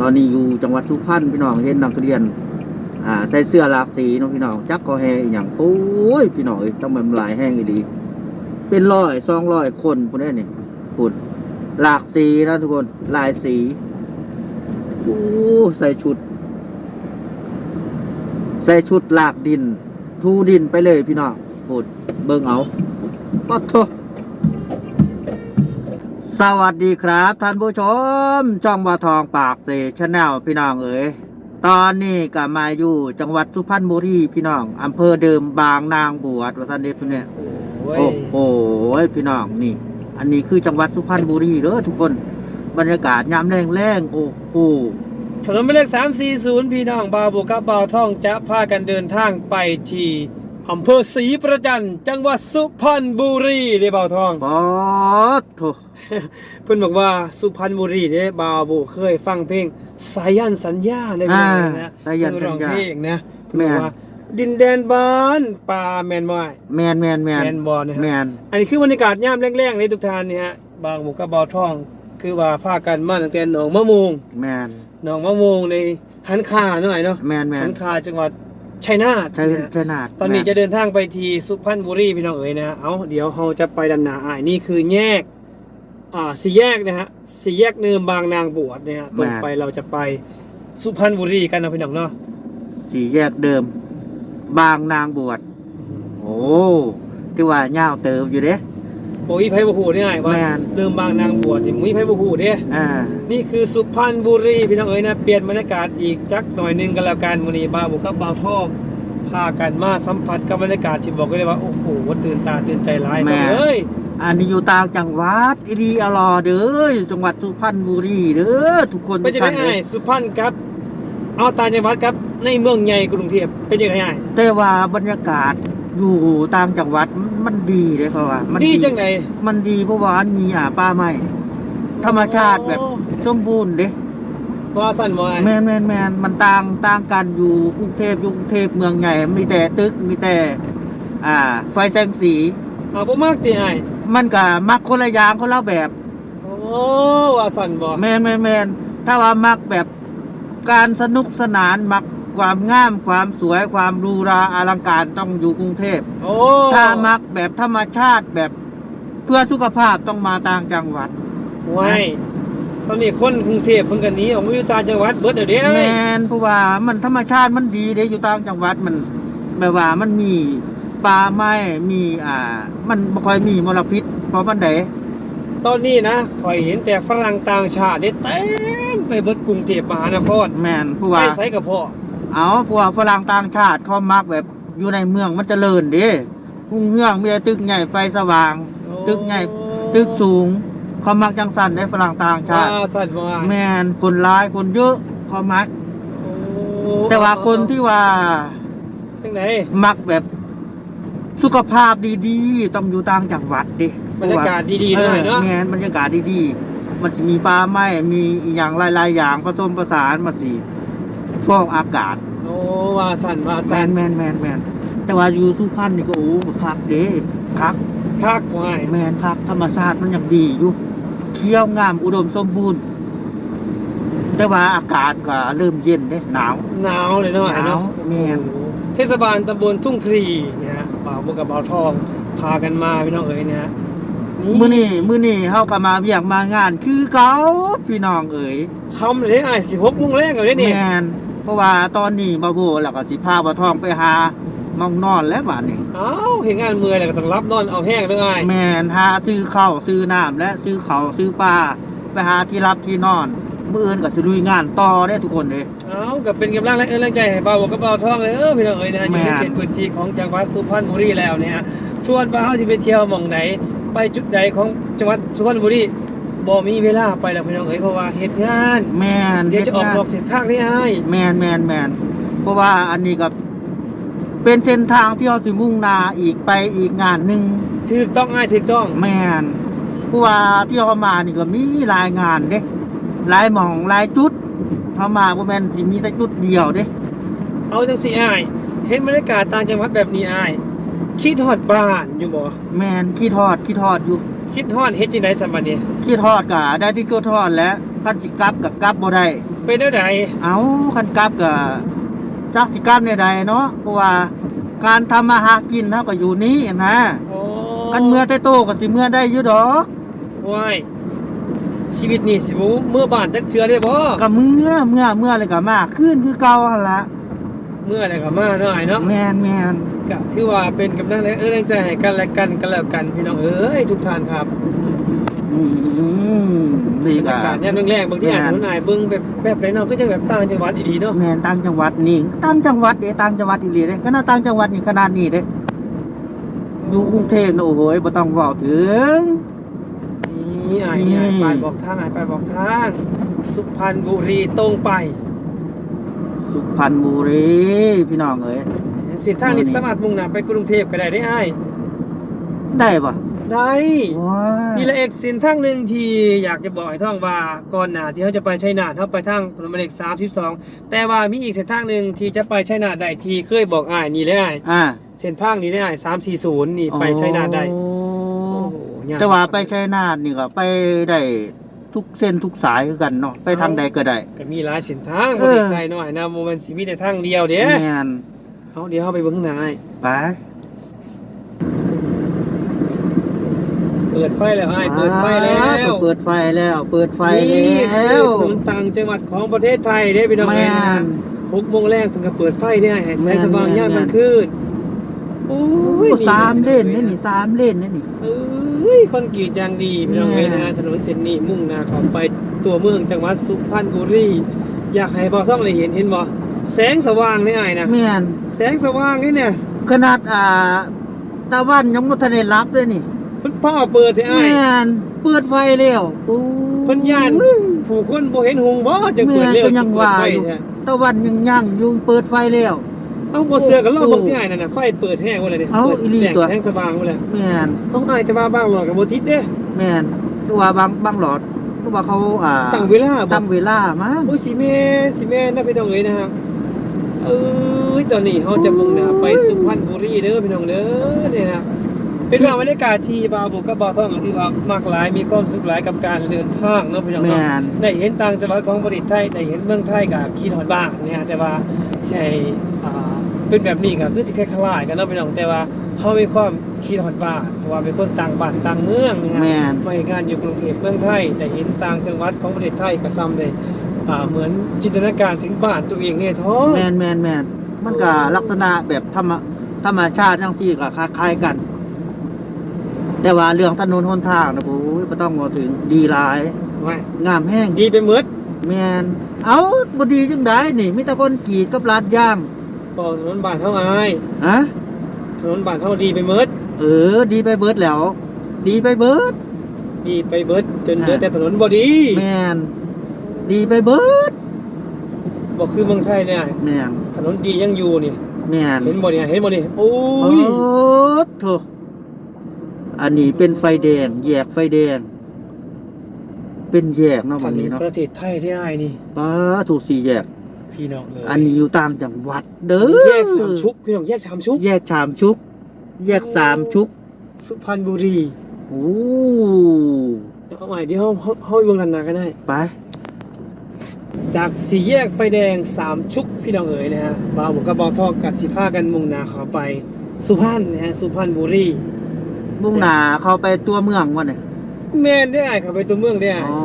ตอนนี้อยู่จังหวัดสุพรรณพี่น้องเห็นนักเรียน อ่าใส่เสื้อหลากสีเนาะพี่น้องจักก็แฮอย่างโอ้ยพี่น้องต้องมันหลายแห้งอีดีเป็นร้อยสองร้อยคนพวกนี้นี่ปุ่นหลากสีนะทุกคนลายสีโอ้ใส่ชุด ใส่ชุดหลากดิน ทูดินไปเลยพี่น้องปุ่นเบิ่งเอาปัดโท สวัสดีครับ ท่านผู้ชมช่องบาทองปากเสชแนลพี่น้องเอ๋ยตอนนี้ก็มาอยู่ จังหวัดสุพรรณบุรีพี่น้องอำเภอเดิมบางนางบวชวัดสันเดชเนี่ยโอ้ยโอ้โหพี่น้องนี่ อันนี้คือจังหวัดสุพรรณบุรีเด้อทุกคนบรรยากาศยามแรงแรงๆโอ้โหถนนหมายเลข340 พี่น้องบาวบุกับ บาวท่องจะพากันเดินทางไปที่ อำเภอศรีประจันจังหวัดสุพรรณบุรีเด้บาวทองปอดโถเพิ่นบอกว่าสุพรรณบุรีเนี่ยบาวบุเคยฟังเพลงสายันสัญญาในเพลอ่างนะสายันเพิ่สัร้ญองญาเพลงนะเพิ่นแม่บอกนว่าดินแดนบ้านป่าแมนบ่อยแมนแมนแมนแมนบอลนะแมฮะนอันนี้คือบรรยากาศย่ามแรงๆในทุกทานเนี่ยฮะบางบุกับบาวทอง คือว่าพากันมาตั้งแต่หนองมะมูงแมนหนองมะมูงในหันคาหน่อยเนาะแมนแมนหันคาจังหวัด ชัยนาทใช่นะฮะใช่นาดตอนนี้แม่จะเดินทางไปที่สุพรรณบุรีพี่น้องเอ๋ยนะฮะเอาเดี๋ยวเราจะไปดันหนาอ่ายนี่คือแยก อ่าสี่แยกนะฮะสี่แยกเนิมบางนางบวชเนี่ยฮะตรงไปเราจะไปสุพรรณบุรีกันนะพี่น้องเนาะสี่แยกเดิม บางนางบวชโอ้ที่ว่าเงาวเติมอยู่เด้ โอ้ยไพ่บูฮูเนี่ยว่าแม่นเนิมบางนางบวชนี่มุ้ยไพ่บูฮูเด้ อ่า นี่คือสุพรรณบุรีพี่น้องเอ๋ยนะ เปลี่ยนบรรยากาศอีกจักหน่อยหนึงกันแล้วกันมื้อนี้บาวบุกกับบาวทองพากันมาสัมผัสกับบรรยากาศที่บอกได้เลยว่าโอ้โหตื่นตาตื่นใจหลายแม่เอ้ยอันนี้อยู่ต่างจังหวัดอีรีอลอเด้อจังหวัดสุพรรณบุรีเด้อทุกคนเป็นทุยักงท่านไงเด้อสุพรรณครับ เอาต่างจังหวัดครับในเมืองใหญ่กรุงเทพเป็นยังไงแต่ว่าบรรยากาศ อยู่ต่างจังหวัดมันดีเลยเขาว่ามันดีจังไหนมันดีเพราะว่ามันมีอ่าป่าไม้ธรรมชาติแบบสมบูรณ์เด้ว่าสั่นว่าแมนแมนแมนมันต่างต่างกันอยู่กรุงเทพอยู่กรุงเทพเมืองใหญ่ มีแต่ตึกมีแต่ อ่า ไฟแสงสีเอาบ่มากติไอ้มันก็มักคนละอย่างคนละแบบ โอ้ว่าสั่นบ่แมนแมนแมนถ้าว่ามักแบบการสนุกสนานมัก ความงามความสวยความหรูหราอลังการต้องอยู่กรุงเทพโอ้ถ้ามักแบบธรรมชาติแบบเพื่อสุขภาพต้องมาต่างจังหวัดไว้ตอนนี้คนกรุงเทพเพิ่นก็หนีออกมาอยู่ต่างจังหวัดเบิดเดี๋ยวนี้แมนเพราะว่ามันธรรมชาติมันดีเด้อยู่ต่างจังหวัดมันแบบว่ามันมีป่าไม้มีอ่า มันบ่ค่อยมีมลพิษเพราะมันไดตอนนี้นะข่อยเห็นแต่ฝรั่งต่างชาตินี่เต็มไปเบิดกรุงเทพมหานครแมนเพราะไปว่าไสกับพ่อ เอาพวกฝรั่งต่างชาติเขามักแบบอยู่ในเมืองมันเจริญเด้หุ่งเฮืองมีแต่ตึกใหญ่ไฟสว่างตึกใหญ่ ตึกสูง เขามักจังสันได้ฝรั่งต่างชาติว่าสั่นว่าแมนคนร้ายคนเยอะเขามัก โอ้แต่ว่าคนที่ว่าจังไหน มักแบบสุขภาพดีๆ ต้องอยู่ต่างจังหวัดดิบรรยากาศดีๆหน่อยเนาะ แมนบรรยากาศดีๆ มันจะมีป่าไม้มีอหย่างหลายๆอย่างผสมผสานมาสิช่วงอากาศ โอ้ว่าสั่นว่าแมสั่นนแมนแมนแมนแต่ว่าอยู่สุพรรณนี่ก็โอ้คักเด้คักคักไว้แมนคักธรรมชาติมันยังดีอยู่เคี้ยวงามอุดมสมบูรณ์ แต่ว่าอากาศก็เริ่มเย็นเด้หนาว หนาวเลยเนาะไอ้เนาะหนาวแม่น โอ้โหเทศบาลตำบลทุ่งครีนะฮะบ่าวบวกกับบ่าวทองพากันมาพี่น้องเอ๋ยนะฮะมื้อนี้มื้อนี้เฮาก็มาเวียกมางาน คือเขาพี่น้องเอ๋ยคำเลยไอ้สิหกโมงแรกเลยนี่แม่น เพราะว่าตอนนี้บ่โบแล้วก็สิพาบ่ทองไปหามองนอนแล้วบัดนี้เอ้าเห็นงานเมื่อยแล้วก็ต้องรับนอนเอาแห้งด้วยไอ้แม่นหาซื้อข้าวซื้อน้ำและซื้อข้าวซื้อปลาไปหาที่รับที่นอนมื้ออื่นก็สิลุยงานต่อเด้ทุกคนเด้ เอ้ากับเป็นกำลังแรงเอ้ยแรงใจให้บ่าวบวกกับบ่าวทองเลยเออพี่น้องเอ๋ยนะฮะอยู่ในแม่นเขตพื้นที่ของจังหวัดสุพรรณบุรีแล้วเนี่ยฮะส่วนว่าเฮาสิไปเที่ยวหม่องไหนไปจุดใดของจังหวัดสุพรรณบุรี บ่มีเวลาไปแล้วพี่น้องเอ๋ยเพราะว่าเฮ็ดงานแม่นเดี๋ยวจะออกนอกเส้นทางนี่ไอ้แม่นแม่นแม่นเพราะว่าอันนี้ก็เป็นเส้นทางที่เราสิมุ่งหน้าอีกไปอีกงานหนึงถูกต้องไอ้ถูกต้องแม่นเพราะว่าที่เรามานี่ก็มีหลายงานเด้หลายหม่องหลายจุดเขามาบ่แม่นสิมีแต่จุดเดียวเด้เอาจังสิอ้ายเห็นบรรยากาศต่างจังหวัดแบบนี้อ้ายคิดฮอดบ้านอยู่บ่แม่นขี้ทอดขี้ทอดอยู่ คิดฮอดเฮ็ดจังได๋ซั่นบัดนี้ขี้ทอดก็ได้ที่ก็ทอดแล้วพันสิกลับกับกลับบ่ได้โเป็นเท่าใดเอาคันกลับก็จักสิกรรมใดๆเนาะเพราะว่าการทำมาหากินเฮาก็อยู่นี้นะโอ้กันเมื่อแต่โตก็สิเมื่อได้อยู่ดอกว้ายชีวิตนี่สิบ่เมื่อบ้านจักเทื่อได้บ่ก็เมื่อเมื่อเมื่อเลยก็มาขึ้นคือเก่าหั่นละ เมื่ออะไรก็มาเนาะไอ้เนาะแม่นแม่นก็ถือว่าเป็นกำลังแรงเออแรงใจให้กันและกันกันแล้วกันพี่น้องเอ้ยทุกท่านครับอืมบรนี่รก็ยากาศยามแรงๆบางทีอาจจะนายเบิ่งแบบแบบไรเนาะก็จังแบบต่างจังหวัดอีดีเนาะแม่นต่างจังหวัดนี่ต่างจังหวัดเด้ต่างจังหวัดอีหลีเด้ขนาดต่างจังหวัดนี่ขนาดนี้เด้อยู่กรุงเทพน่ะโอ้โหบ่ต้องเว้าถึง นี่ไอ้นี่ไอ้ไปบอกทางไอ้ไปบอกทาง สุพรรณบุรีตรงไป สุพรรณบุรีพี่น้องเอ้ยเส้นทางนี้สามารถมุ่งหน้าไปกรุงเทพก็ได้ได้ไอ้ได้ปะได้ว้านี่แหละเอกเส้นทางหนึ่งที่อยากจะบอกให้ท่องว่าก่อนหน้าที่เขาจะไปชัยนาทเขาไปทางถนนหมายเลข32แต่ว่ามีอีกเส้นทางหนึ่งที่จะไปชัยนาทได้ที่เคยบอกอ้ายนี่เลยอ้ายอ่าเส้นทางนี้ได้อ้าย340นี่ไปชัยนาทได้โอ้โอ้โหยกแต่ว่าไปชัยนาทนี่ก็ไปได้ ทุกเส้นทุกสายคือกันเนาะไปทางใดก็ได้ ก็มีหลายเส้นทางเอบ่อได้ไกลหน่อยนะโมเมนต์สิมีแต่ทางเดียวเด้แม่นเอาเดี๋ยวเข้าไปเบิ่งข้างในไปเปิดไฟแล้วอ้ายเปิดไฟแล้วอ่าเปิดไฟแล้ว เปิดไฟนี่แล้คือวถนนต่างจังหวัดของประเทศไทยเด้พี่น้องแม่เอ้ยนะนหกโมงแรกเพิ่นก็เปิดไฟได้ให้แสแม่งนสว่างแม่นยามกลางแม่นคืน โอ้โอ้ยสามเล่นนี่นี่สามเล่นนี่นี่เอ้ยคอนกรีตอย่างดีพี่น้องเอ้ยแม่นะถนนเส้นนี้มุ่งหน้าเข้าไปตัวเมืองจังหวัดสุพรรณบุรีอยากให้บ่ซ่องได้เห็นเห็นบ่แสงสว่างนี่อ้ายนะแม่นแสงสว่างนี่เนี่ยขนาดอ่าตะวันยังบ่ทันได้รับเลยนี่เพิ่นพ่อเปิดให้อ้ายแม่นเปิดไฟแล้วโอ้เพิ่นย่านผู้คนบ่เห็นหงบ่จะเปิดแม่เร็วก็ยังว่าเปิดไฟอยู่แท้ตะวันยังยั่งอยู่เปิดไฟแล้ว เอ้าบ่เสือกันรอบโอ้บางที่อ้ายนั่นน่ะไฟเปิดแห้งบ่เลยนี่เอ้าเปิดอีหลีแจ้งตัวแสงสว่างบ่เลยแม่นเอ้าอ้ายจะมาบ้างหรอกับบ่ติดเด้แม่นตัวบางบางหลอดตัวว่าเขาอ่าตั้งเวลาบ่ตั้งเวลามาโอ้ยสิแม่สิแม่นะพี่น้องเอ้ยนะฮะเอ้ยตอนนี้เฮาจะมุ่งหน้าไปสุพรรณบุรีเด้อพี่น้องเด้อเนี่ยนะเป็นว่าบรรยากาศที่บาวบุกกับบาวท่องที่ว่ามากหลายมีความสุขหลายกับการเดินทางเนาะพี่น้องแม่เนาะนได้เห็นต่างจังหวัดของประเทศไทยได้เห็นเมืองไทยกับคิดฮอดบ้างนะฮะแต่ว่าใช่อ่า เป็นแบบนี้ก็คือสิคล้ายๆกันเนาะพี่น้องแต่ว่าเฮามีความคิดฮอดบ้านเพราะว่าเป็นคนต่างบ้านต่างเมืองนะฮะแม่น มาเห็นงานอยู่กรุงเทพเมืองไทยได้เห็นต่างจังหวัดของประเทศไทยก็ซ้ำได้อ่าเหมือนจินตนาการถึงบ้านตัวเองเนี่ยท้อ แม่นแม่นแม่นมันก็ลักษณะแบบธรรมธรรมชาติจังซี่ก็คล้ายๆกัน แต่ว่าเรื่องถนนหนทางนะโอ้ยบ่ต้องงอถึงดีหลาย ว่างามแห้งดีไปหมดแม่นเอาบ่ดีจังไดนี่มีแต่คนกรีดกับลาดยาง พอถนนบ้านเฮาอายฮะถนนบ้านเฮาดีไปหมดเออ ดีไปเบิดแล้ว ดีไปเบิด ดีไปเบิด จนเหลืออ่าแต่ถนนบ่ดีแม่นดีไปเบิดบ่คือเมืองไทยเนี่ยแม่นถนนดียังอยู่นี่แม่นเห็นบ่เนี่ยเห็นบ่นี่โอ้โอ้ยโถอันนี้เป็นไฟแดง แยกไฟแดง เป็นแยกเนาะถวันนนี้นเนาะประเทศไทยที่อายนี่ป้าถูกสี่แยก พี่น้องเลยอันนี้อยู่ตามจังหวัดเด้อแยกสามชุกพี่น้องแยกสามชุก แยกสามชุก แยกสามชุก สุพรรณบุรีโอ้เอาใหม่เดี๋ยวเฮาเฮาเฮาไปเบิ่งนานๆกันได้ไป จากสี่แยกไฟแดงสามชุกพี่น้องเอ๋ยนะฮะบ่าวผมก็บอกทอกกัดสิพากันมุ่งหนาเข้าไป สุพรรณนะฮะสุพรรณบุรีมุ่งหน้าเข้าไปตัวเมืองวะเนี่ยแม่นได้อ้ายเข้าไปตัวเมืองได้อ้ายอ๋อ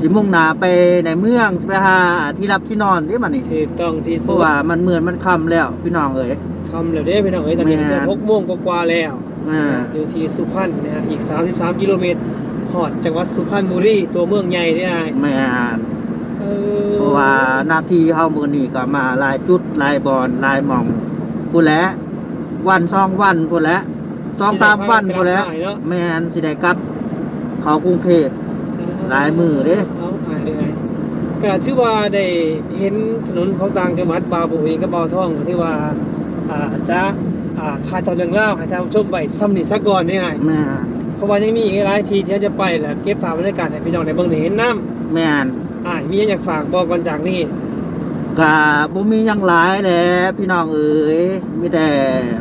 สิมุ่งหน้าไปในเมืองไปหาที่รับที่นอนนี่มันนี่ถูกต้องที่เพสุราะดว่ามันเหมือนมันค่ำแล้วพี่น้องเอ๋ย คำแล้วเด้พี่น้องเอ๋ยตอนนี้แม่น จะหกโมงกว่าๆแล้วอ่าอยู่ที่สุพรรณนะฮะอีก 33 กิโลเมตรฮอดจังหวัดสุพรรณบุรีตัวเมืองใหญ่ได้อ้ายแม่นเออเพราะว่าหน้าที่เฮามื้อนี้ก็มาหลายจุดหลายบอนหลายหม่องพู้นแหละวันสองวันพู้นแหละสองสามวันพู้นแหละสิได้พากันกลับบ้านเนาะแม่นสิได้กลับ เขากรุงเทพ หลายมื้อเด้ เอาอ้ายเอ้ยก็ถือว่าได้เห็นถนนของต่างจังหวัดบาวบุรีกับบาวท่องที่ว่าอ่าจะอ่าถ่ายทอดเรื่องเล่าวให้ท่านผู้ชมไปซ้ำนี่ซะก่อนนี่ไงแม่นเพราะว่ายังมีอีกหลายทีที่เราจะไปแหละเก็บภาพบรรยากาศให้พี่น้องได้เบิ่งได้เห็นน้แม่นำอ่ามีหยังอยากฝากบอกก่อนจากนี้ก็บ่มีหยังหลายแหละพี่น้องเอ๋ยมีแต่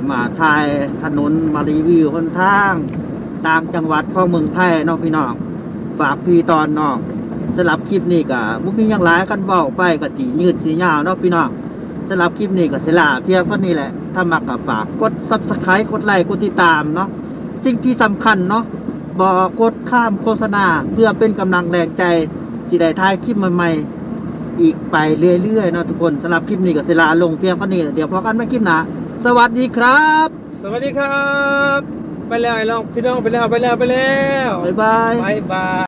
มาถ่ายถนนมารีวิวหนทางต่างจังหวัดของเมืองไทยเนาะพี่น้อง ฝากพี่ตอนน้องสำหรับคลิปนี้ก็บ่มีหยังหลายกันเว้าไปก็สิยืดสิยาวเนาะพี่น้องสำหรับคลิปนี้ก็สิลาเพียงเท่านี้แหละ ถ้ามักก็ฝากกด Subscribe กดไลค์กดติดตามเนาะสิ่งที่สำคัญเนาะบ่กดข้ามโฆษณาเพื่อเป็นกำลังแรงใจสิได้ถ่ายคลิปใหม่ๆอีกไปเรื่อยๆเนาะทุกคนสำหรับคลิปนี้ก็สิลาลงเพียงเท่านี้เดี๋ยวพบกันใหม่คลิปหน้าสวัสดีครับ สวัสดีครับ ไปแล้วไอ้น้องพี่น้องไปแล้วไปแล้วไปแล้วบ๊ายบายบายบาย